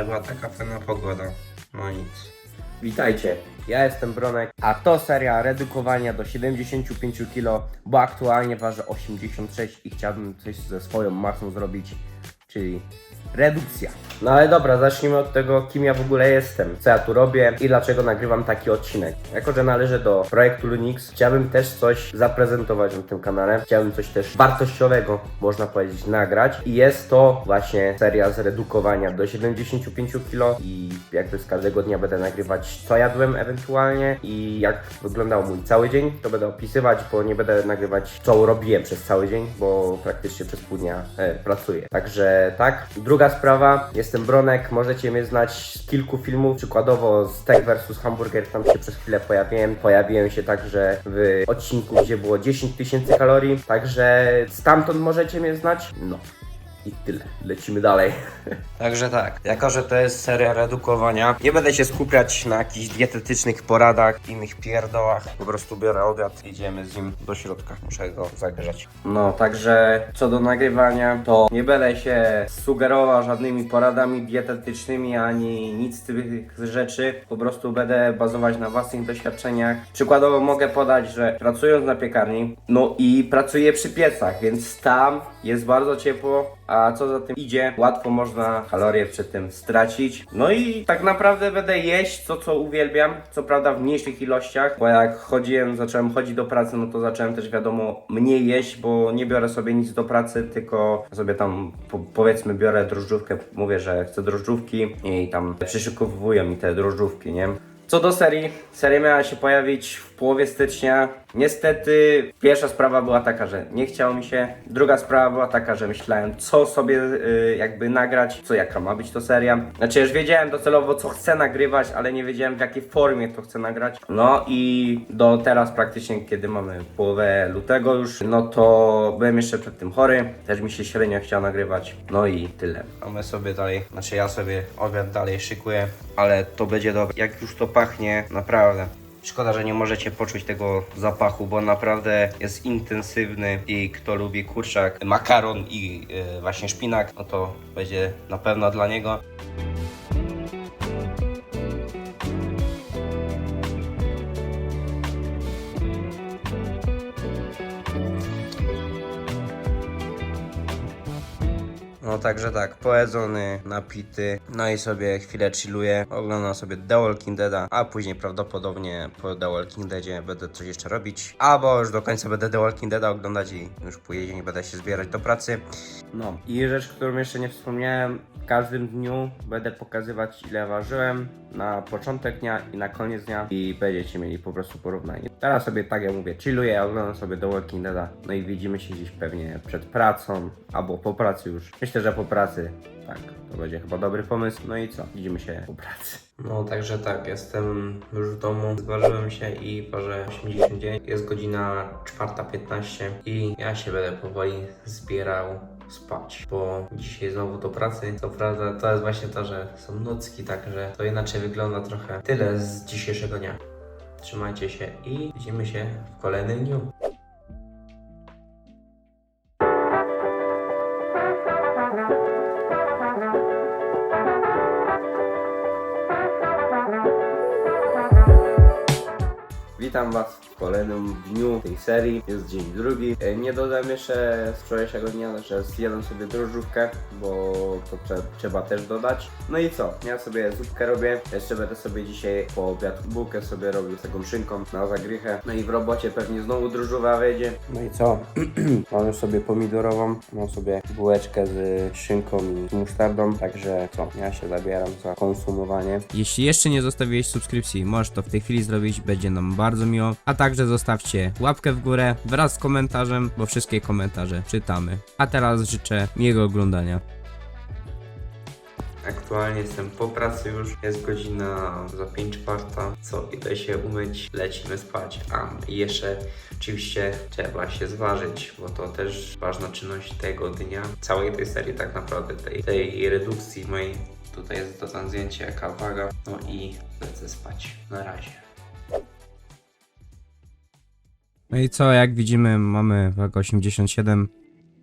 wczoraj była taka fajna pogoda. No nic. Witajcie, ja jestem Bronek, a to seria redukowania do 75 kg, bo aktualnie ważę 86 i chciałbym coś ze swoją masą zrobić, czyli redukcja. No ale dobra, zacznijmy od tego, kim ja w ogóle jestem, co ja tu robię i dlaczego nagrywam taki odcinek. Jako, że należę do projektu Lunix, chciałbym też coś zaprezentować na tym kanale, chciałbym coś też wartościowego, można powiedzieć, nagrać i jest to właśnie seria zredukowania do 75 kg i jakby z każdego dnia będę nagrywać co jadłem ewentualnie i jak wyglądał mój cały dzień, to będę opisywać, bo nie będę nagrywać co robiłem przez cały dzień, bo praktycznie przez pół dnia e, pracuję. Także tak. Druga sprawa, jestem Bronek, możecie mnie znać z kilku filmów, przykładowo z Tech vs Hamburger, tam się przez chwilę pojawiłem. Pojawiłem się także w odcinku, gdzie było 10 tysięcy kalorii, także stamtąd możecie mnie znać. No. I tyle. Lecimy dalej. Także tak, jako że to jest seria redukowania, nie będę się skupiać na jakichś dietetycznych poradach, innych pierdołach. Po prostu biorę obiad, idziemy z nim do środka. Muszę go zagrzać. No, także co do nagrywania, to nie będę się sugerował żadnymi poradami dietetycznymi ani nic z tych rzeczy. Po prostu będę bazować na własnych doświadczeniach. Przykładowo mogę podać, że pracując na piekarni, no i pracuję przy piecach, więc tam jest bardzo ciepło, a co za tym idzie, łatwo można kalorie przy tym stracić. No i tak naprawdę będę jeść to, co uwielbiam, co prawda w mniejszych ilościach, bo jak chodziłem, zacząłem chodzić do pracy, no to zacząłem też wiadomo mniej jeść, bo nie biorę sobie nic do pracy, tylko sobie tam po, powiedzmy biorę drożdżówkę, mówię, że chcę drożdżówki i tam przyszykowują mi te drożdżówki, nie? Co do serii, seria miała się pojawić połowie stycznia. Niestety, pierwsza sprawa była taka, że nie chciało mi się. Druga sprawa była taka, że myślałem, co sobie y, jakby nagrać, co jaka ma być to seria. Znaczy, już wiedziałem docelowo, co chcę nagrywać, ale nie wiedziałem, w jakiej formie to chcę nagrać. No i do teraz, praktycznie, kiedy mamy połowę lutego już, no to byłem jeszcze przed tym chory. Też mi się średnio chciało nagrywać. No i tyle. A my sobie dalej, znaczy ja sobie obiad dalej szykuję, ale to będzie dobre. Jak już to pachnie, naprawdę. Szkoda, że nie możecie poczuć tego zapachu, bo naprawdę jest intensywny i kto lubi kurczak, makaron i y, właśnie szpinak, no to będzie na pewno dla niego. No także tak, poedzony, napity, no i sobie chwilę chilluję, oglądam sobie The Walking Deada, a później prawdopodobnie po The Walking Deadzie będę coś jeszcze robić, albo już do końca będę The Walking Deada oglądać i już po jedzeniu będę się zbierać do pracy. No i rzecz, którą jeszcze nie wspomniałem, w każdym dniu będę pokazywać ile ważyłem na początek dnia i na koniec dnia i będziecie mieli po prostu porównanie. Teraz sobie tak jak mówię, chilluję, oglądam sobie do Walking Deada, no i widzimy się gdzieś pewnie przed pracą albo po pracy już. Myślę, że po pracy, tak, to będzie chyba dobry pomysł. No i co, widzimy się po pracy. No także tak, jestem już w domu, zważyłem się i ważę 89, jest godzina 4.15 i ja się będę powoli zbierał spać, bo dzisiaj znowu do pracy. Co prawda to jest właśnie to, że są nocki, także to inaczej wygląda trochę. Tyle z dzisiejszego dnia. Trzymajcie się i widzimy się w kolejnym dniu. Witam Was kolejnym dniu tej serii. Jest dzień drugi. E, Nie dodam jeszcze z wczorajszego dnia, że zjadam sobie drożdżówkę, bo to trze- trzeba też dodać. No i co? Ja sobie zupkę robię. Jeszcze będę sobie dzisiaj po obiad bułkę sobie robił z taką szynką na zagrychę. No i w robocie pewnie znowu drożdżówa wejdzie. No i co? mam już sobie pomidorową, mam sobie bułeczkę z szynką i z musztardą. Także co? Ja się zabieram za konsumowanie. Jeśli jeszcze nie zostawiłeś subskrypcji, możesz to w tej chwili zrobić, będzie nam bardzo miło. A także zostawcie łapkę w górę wraz z komentarzem, bo wszystkie komentarze czytamy. A teraz życzę miłego oglądania. Aktualnie jestem po pracy już, jest godzina za 5 czwarta, co idę się umyć, lecimy spać, a jeszcze oczywiście trzeba się zważyć, bo to też ważna czynność tego dnia, całej tej serii tak naprawdę, tej, tej redukcji mojej. Tutaj jest dodane zdjęcie, jaka waga, no i lecę spać. Na razie. No i co, jak widzimy, mamy wagę 87.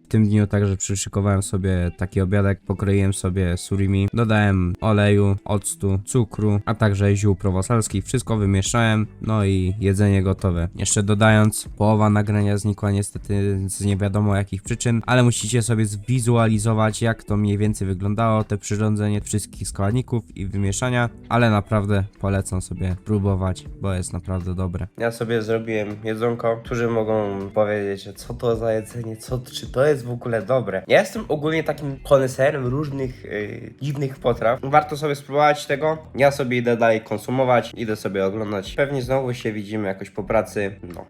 W tym dniu także przyszykowałem sobie taki obiadek, pokroiłem sobie surimi, dodałem oleju, octu, cukru, a także ziół prowosalskich, wszystko wymieszałem, no i jedzenie gotowe. Jeszcze dodając, połowa nagrania znikła niestety z nie wiadomo jakich przyczyn, ale musicie sobie zwizualizować jak to mniej więcej wyglądało, te przyrządzenie wszystkich składników i wymieszania, ale naprawdę polecam sobie próbować, bo jest naprawdę dobre. Ja sobie zrobiłem jedzonko, którzy mogą powiedzieć, co to za jedzenie, co, czy to jest w ogóle dobre. Ja jestem ogólnie takim koneserem różnych yy, dziwnych potraw. Warto sobie spróbować tego. Ja sobie idę dalej konsumować, idę sobie oglądać. Pewnie znowu się widzimy jakoś po pracy. No.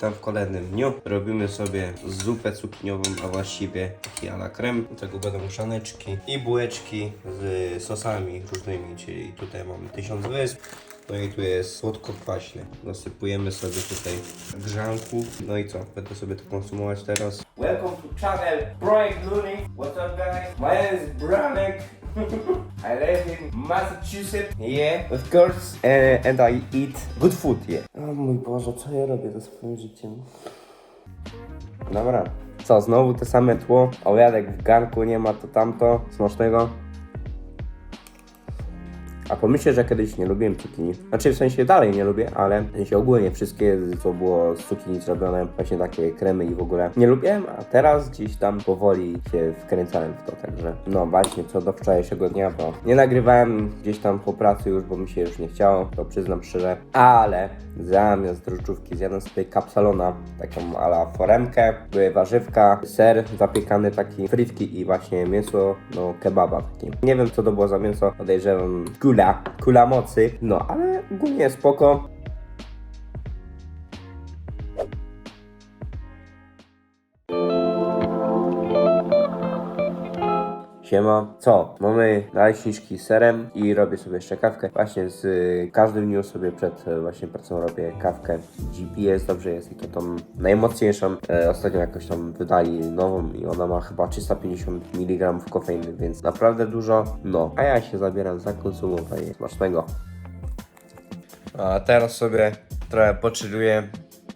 Tam w kolejnym dniu robimy sobie zupę cukiniową, a właściwie taki a la creme. Do tego będą szaneczki i bułeczki z sosami różnymi, czyli tutaj mamy tysiąc wysp. No i tu jest słodko-kwaśny. Nasypujemy sobie tutaj grzanku. No i co? Będę sobie to konsumować teraz. Welcome to channel Projekt Luny. What's up guys? My name is Branek. I live in Massachusetts. Yeah, of course. Uh, and I eat good food, yeah. O mój Boże, co ja robię ze swoim życiem? Dobra. Co, znowu te same tło? Obiadek w garnku, nie ma to tamto. Smacznego. A pomyślcie, że kiedyś nie lubiłem cukinii. Znaczy w sensie dalej nie lubię, ale w sensie ogólnie wszystkie, co było z cukinii zrobione, właśnie takie kremy i w ogóle nie lubiłem, a teraz gdzieś tam powoli się wkręcałem w to, także no właśnie co do wczorajszego dnia, bo nie nagrywałem gdzieś tam po pracy już, bo mi się już nie chciało, to przyznam szczerze, ale zamiast drożdżówki zjadłem sobie kapsalona, taką ala foremkę, były warzywka, ser zapiekany taki, frytki i właśnie mięso, no kebaba taki. Nie wiem co to było za mięso, podejrzewam kula, kula mocy, no ale ogólnie spoko. Siema. Co? Mamy naleśniczki z serem i robię sobie jeszcze kawkę. Właśnie z każdym dniu sobie przed y, właśnie pracą robię kawkę. GPS dobrze jest i tą najmocniejszą. E, ostatnio jakoś tam wydali nową i ona ma chyba 350 mg kofeiny, więc naprawdę dużo. No, a ja się zabieram za konsumowanie smacznego. A teraz sobie trochę poczyluję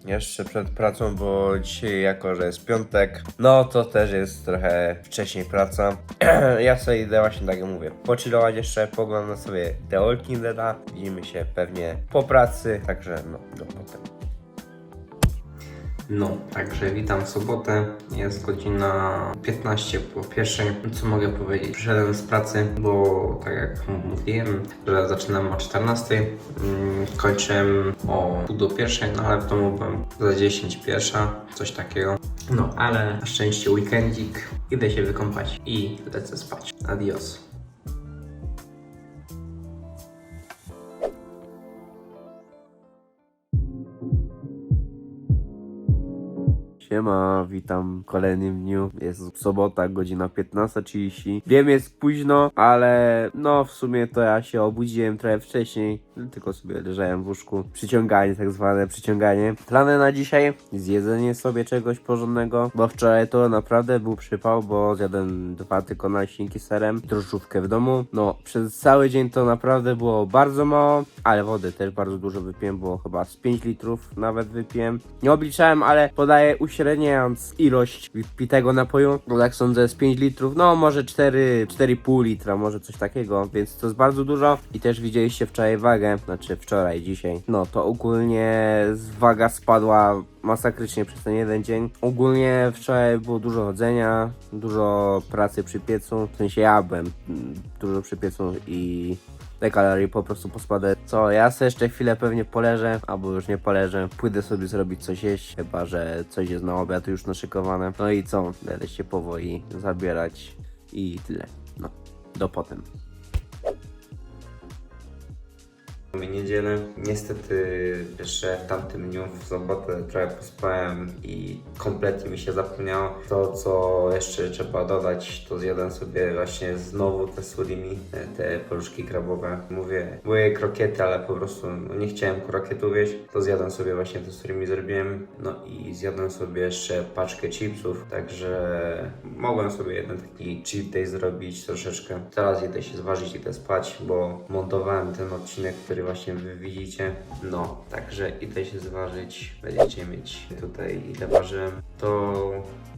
jeszcze przed pracą, bo dzisiaj jako, że jest piątek, no to też jest trochę wcześniej praca. ja sobie idę właśnie tak jak mówię, pochillować jeszcze, poglądam sobie The Walking Deada. Widzimy się pewnie po pracy, także no, do potem. No, także witam w sobotę. Jest godzina 15 po pierwszej. Co mogę powiedzieć? Przyszedłem z pracy, bo tak jak mówiłem, że zaczynam o 14. mm, Kończę o pół do pierwszej, no ale w domu byłem za 10 pierwsza, coś takiego. No, ale na szczęście weekendzik. Idę się wykąpać i lecę spać. Adios. Siema, witam w kolejnym dniu. Jest sobota, godzina 15.30. Wiem, jest późno, ale no w sumie to ja się obudziłem trochę wcześniej, tylko sobie leżałem w łóżku. Przyciąganie, tak zwane przyciąganie. Plany na dzisiaj, zjedzenie sobie czegoś porządnego, bo wczoraj to naprawdę był przypał, bo zjadłem dwa tylko naleśniki z serem, drożdżówkę w domu. No, przez cały dzień to naprawdę było bardzo mało, ale wody też bardzo dużo wypiłem, było chyba z 5 litrów nawet wypiłem. Nie obliczałem, ale podaję uśredniając ilość pitego napoju, bo tak sądzę z 5 litrów, no może 4, 4,5 litra, może coś takiego, więc to jest bardzo dużo. I też widzieliście wczoraj wagę, znaczy wczoraj, dzisiaj, no to ogólnie waga spadła masakrycznie przez ten jeden dzień. Ogólnie wczoraj było dużo chodzenia, dużo pracy przy piecu, w sensie ja byłem dużo przy piecu i te kalorie po prostu pospadę. Co, ja sobie jeszcze chwilę pewnie poleżę, albo już nie poleżę. Pójdę sobie zrobić coś jeść, chyba że coś jest na obiad już naszykowane. No i co, będę się powoli zabierać i tyle. No, do potem. Mamy niedzielę. Niestety jeszcze w tamtym dniu w sobotę trochę pospałem i kompletnie mi się zapomniało. To co jeszcze trzeba dodać, to zjadłem sobie właśnie znowu te surimi, te, paluszki krabowe. Mówię, były krokiety, ale po prostu no, nie chciałem krokietów jeść, to zjadłem sobie właśnie te surimi zrobiłem. No i zjadłem sobie jeszcze paczkę chipsów, także mogłem sobie jeden taki cheat day zrobić troszeczkę. Teraz idę się zważyć, idę spać, bo montowałem ten odcinek, który właśnie wy widzicie. No, także idę się zważyć. Będziecie mieć tutaj ile ważyłem. To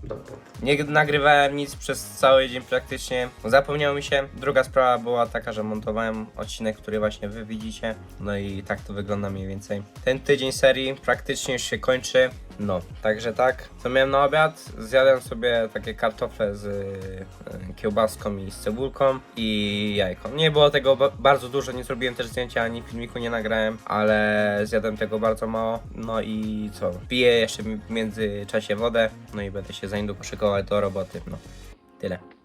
dopłat. Nie nagrywałem nic przez cały dzień praktycznie. Zapomniało mi się. Druga sprawa była taka, że montowałem odcinek, który właśnie wy widzicie. No i tak to wygląda mniej więcej. Ten tydzień serii praktycznie już się kończy. No, także tak. Co miałem na obiad? Zjadłem sobie takie kartofle z e, kiełbaską i z cebulką i jajko. Nie było tego ba- bardzo dużo, nie zrobiłem też zdjęcia ani filmiku nie nagrałem, ale zjadłem tego bardzo mało. No i co? Piję jeszcze w międzyczasie wodę, no i będę się za niedługo szykować do roboty. No, tyle.